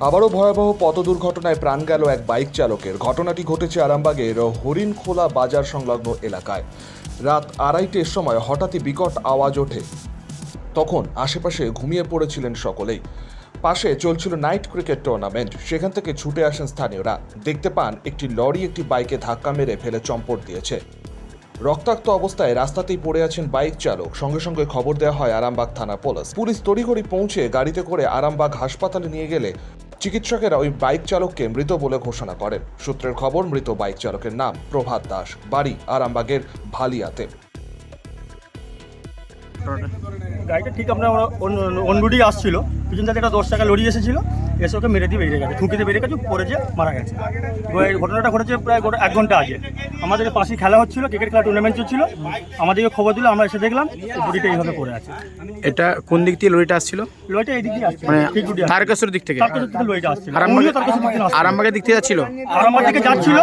আবারও ভয়াবহ পথ দুর্ঘটনায় প্রাণ গেল এক বাইক চালকের। ঘটনাটি ঘটেছে আরামবাগের হরিণখোলা বাজার সংলগ্ন এলাকায়। রাত আড়াইটের সময় হঠাৎই বিকট আওয়াজ ওঠে। তখন আশেপাশে ঘুমিয়ে পড়েছিলেন সকলেই। পাশে চলছিল নাইট ক্রিকেট টুর্নামেন্ট। সেখান থেকে ছুটে আসেন স্থানীয়রা। দেখতে পান, একটি লরি একটি বাইকে ধাক্কা মেরে ফেলে চম্পট দিয়েছে। রক্তাক্ত অবস্থায় রাস্তাতেই পড়ে আছেন বাইক চালক। সঙ্গে সঙ্গে খবর দেওয়া হয় আরামবাগ থানা পুলিশ। পুলিশ তড়িঘড়ি পৌঁছে গাড়িতে করে আরামবাগ হাসপাতালে নিয়ে গেলে চিকিৎসকেরা ওই বাইক চালককে মৃত বলে ঘোষণা করেন। সূত্রের খবর, মৃত বাইক চালকের নাম প্রভাত দাস, বাড়ি আরামবাগের ভালিয়াতে। গাড়িটা ঠিক আমরা অন্যুডি আসছিল। পিছন থেকে একটা দশ টাকা লরি এসেছিল। এসে ওকে মেরে দিয়ে বেরিয়ে গেছে। ঠুকিতে বেরিয়ে গেছে পড়ে যে মারা গেছে। এই ঘটনাটা ঘটেছে প্রায় গোটা এক ঘণ্টা আগে। আমাদের পাশে খেলা হচ্ছিল ক্রিকেট খেলা টুর্নামেন্ট চলছিল। আমাদেরকে খবর দিল আমরা এসে দেখলাম বডিটা এইভাবে পড়ে আছে। এটা কোন দিক থেকে লরিটা আসছিল? লরিটা এই দিক দিয়ে আসছে মানে তারকেশ্বর দিক থেকে? তারকেশ্বর থেকে লরিটা আসছিল। থেকে আসছিল। আরামবাগের দিক থেকে যাচ্ছিল? আরামবাগ দিকে যাচ্ছিল।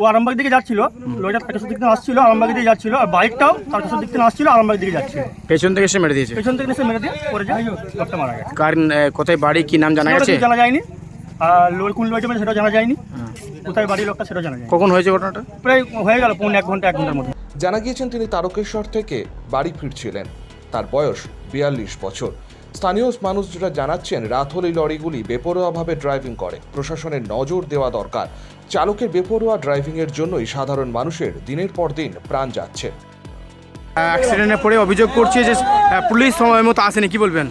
ও আরামবাগ দিকে যাচ্ছিল। লরিটা তারকেশ্বর দিক থেকে আসছিল আরামবাগ দিকে যাচ্ছিল। আর বাইকটাও তারকেশ্বর দিক থেকে আসছিল আরামবাগ দিকে যাচ্ছিল। পেছন থেকে এসে মেরে দিয়েছে? পেছন থেকে এসে মেরে দিয়ে পড়ে যায় লোকটা মারা গেছে। কার কোথায় বাড়ি কি নাম জানা গেছে? তো জানা যায়নি। আর লোর কোন লোকটা সেটা জানা যায়নি। কোথায় বাড়ির লোকটা সেটা জানা যায় কখন হয়েছে ঘটনাটা? প্রায় হয়ে গেল পৌনে এক ঘণ্টা এক ঘণ্টার মধ্যে। জানা গিয়েছেন তিনি তারকেশ্বর থেকে বাড়ি ফিরছিলেন। তার বয়স বিয়াল্লিশ বছর। স্থানীয় মানুষরা জানাচ্ছেন রাত হলেই লরিগুলি বেপরোয়াভাবে ড্রাইভিং করে। প্রশাসনের নজর দেওয়া দরকার। চালকের বেপরোয়া ড্রাইভিংয়ের জন্যই সাধারণ মানুষের দিনের পর দিন প্রাণ যাচ্ছে। অ্যাক্সিডেন্টে পড়ে অভিযোগ করছে যে পুলিশ সময় মতো আসেনি কি বলবেন?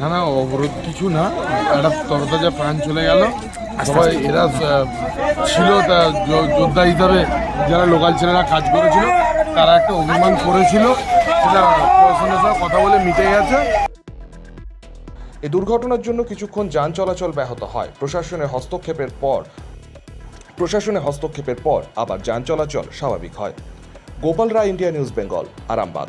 না না, অবরোধ কিছু না। একটা তরতাজা প্রাণ চলে গেল। সবাই এরা ছিল তা যোদ্ধা হিসাবে যারা লোকাল ছেলেরা কাজ করেছিল, তারা একটা অভিমান করেছিল। সেটা প্রশাসনের সাথে কথা বলে মিটে গেছে। এই দুর্ঘটনার জন্য কিছুক্ষণ যান চলাচল ব্যাহত হয়। প্রশাসনের হস্তক্ষেপের পর, প্রশাসনের হস্তক্ষেপের পর আবার যান চলাচল স্বাভাবিক হয়। Gopal Roy, India news, Bengal, Arambagh.